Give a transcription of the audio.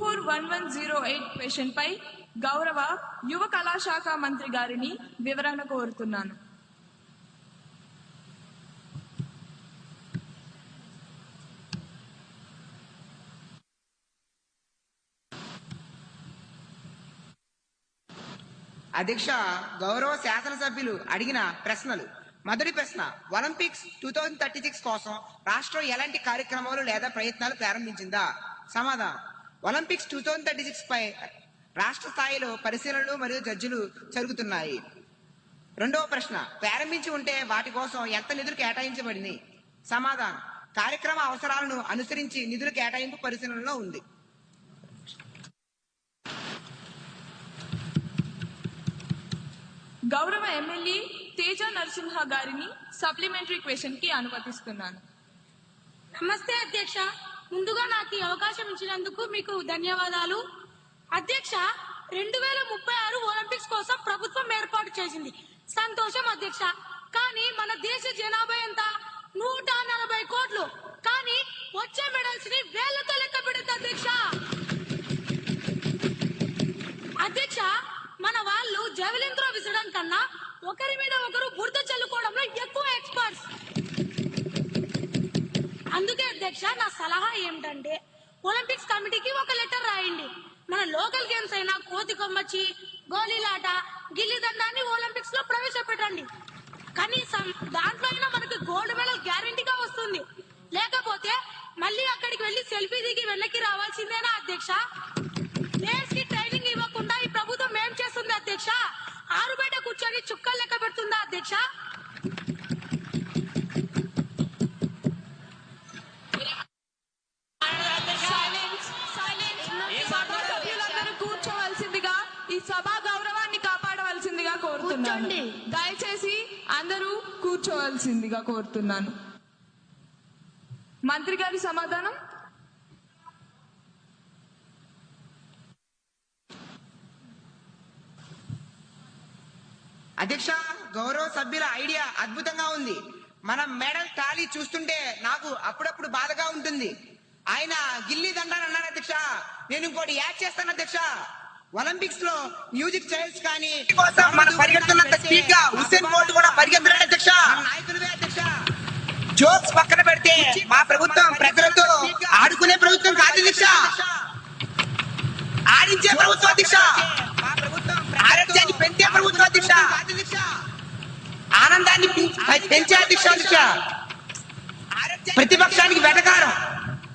Four one one zero eight question పై గౌరవ యువ కళాశాఖ మంత్రి గారిని వివరణ కోరుతున్నాను. అధ్యక్ష గౌరవ శాసనసభ్యులు అడిగిన ప్రశ్నలు. మొదటి ప్రశ్న Olympics two thousand thirty six కోసం రాష్ట్రం ఎలాంటి కార్యక్రమాలు లేదా ప్రయత్నాలు ప్రారంభించిందా? సమాధానం Olympics two thousand thirty six పై రాష్ట్ర స్థాయిలో పరిశీలనలు మరియు జడ్జిలు జరుగుతున్నాయి. రెండవ ప్రశ్న ప్రారంభించి ఉంటే వాటి కోసం ఎంత నిధులు కేటాయించబడింది? సమాధానం కార్యక్రమ అవసరాలను అనుసరించి నిధుల కేటాయింపు పరిశీలనలో ఉంది. గౌరవ ఎమ్మెల్యే తేజ నరసింహ గారిని సప్లిమెంటరీ క్వశ్చన్కి అనుమతిస్తున్నాను. నమస్తే అధ్యక్ష. ముందుగా నాకు ఈ అవకాశం ఇచ్చినందుకు మీకు ధన్యవాదాలు. అధ్యక్ష రెండు వేల ముప్పై ఆరు ఒలింపిక్స్ కోసం ప్రభుత్వం ఏర్పాటు చేసింది. సంతోషం అధ్యక్ష. కానీ మన దేశ జనాభా ఎంత? నూట నలభై కోట్లు. కానీ వచ్చే మెడల్స్ని వేలతో లెక్క పెడుతుంది అధ్యక్ష. అధ్యక్ష మన వాళ్ళు జవలిన్ త్రో విసరడం కన్నా ఒకరి మీద ఒకరు అధ్యక్ష నా సలహా ఏమిటంటే ఒలింపిక్స్ కమిటీకి ఒక లెటర్ రాయండి. మన లోకల్ గేమ్స్ అయినా కోతి కొమ్మచ్చి గోళీలాట గిల్లి దండాన్ని ఒలింపిక్స్లో ప్రవేశపెట్టండి. కనీసం దాంట్లో అయినా మనకి గోల్డ్ మెడల్ గ్యారంటీగా వస్తుంది. లేకపోతే మళ్ళీ అక్కడికి వెళ్ళి సెల్ఫీ దిగి వెనక్కి రావాల్సిందేనా అధ్యక్ష? ప్లేయర్స్కి ట్రైనింగ్ ఇవ్వకుండా ఈ ప్రభుత్వం ఏం చేస్తుంది అధ్యక్ష? ఆరు బయట కూర్చొని చుక్కలు లెక్క పెడుతుందా అధ్యక్ష? కూర్చోండి. దయచేసి అందరూ కూర్చోవలసిందిగా కోరుతున్నాను. మంత్రి గారి సమాధానం? అధ్యక్ష గౌరవ సభ్యుల ఐడియా అద్భుతంగా ఉంది. మన మెడల్ టాలీ చూస్తుంటే నాకు అప్పుడప్పుడు బాధగా ఉంటుంది. ఆయన గిల్లీ దండాని అన్నారు అధ్యక్ష నేను ఇంకోటి యాడ్ చేస్తాను అధ్యక్ష. ఒలింపిక్స్లో మ్యూజిక్ చైల్డ్స్ కానీ కోసం మనం పరిగెడుతున్నంత స్పీడ్గా హుస్సేన్ బోల్ట్ కూడా పరిగెత్తలేడు అధ్యక్ష. నాయకులవే అధ్యక్ష. జోక్స్ పక్కన పెడితే మా ప్రభుత్వం ప్రజలతో ఆడుకునే ప్రభుత్వం కాదు అధ్యక్ష. ఆడించే ప్రభుత్వం అధ్యక్ష. ఆరోగ్యాన్ని పెంచే ప్రభుత్వం అధ్యక్ష. ఆనందాన్ని పెంచే అధ్యక్ష. అధ్యక్ష. ప్రతిపక్షానికి వెటకారం.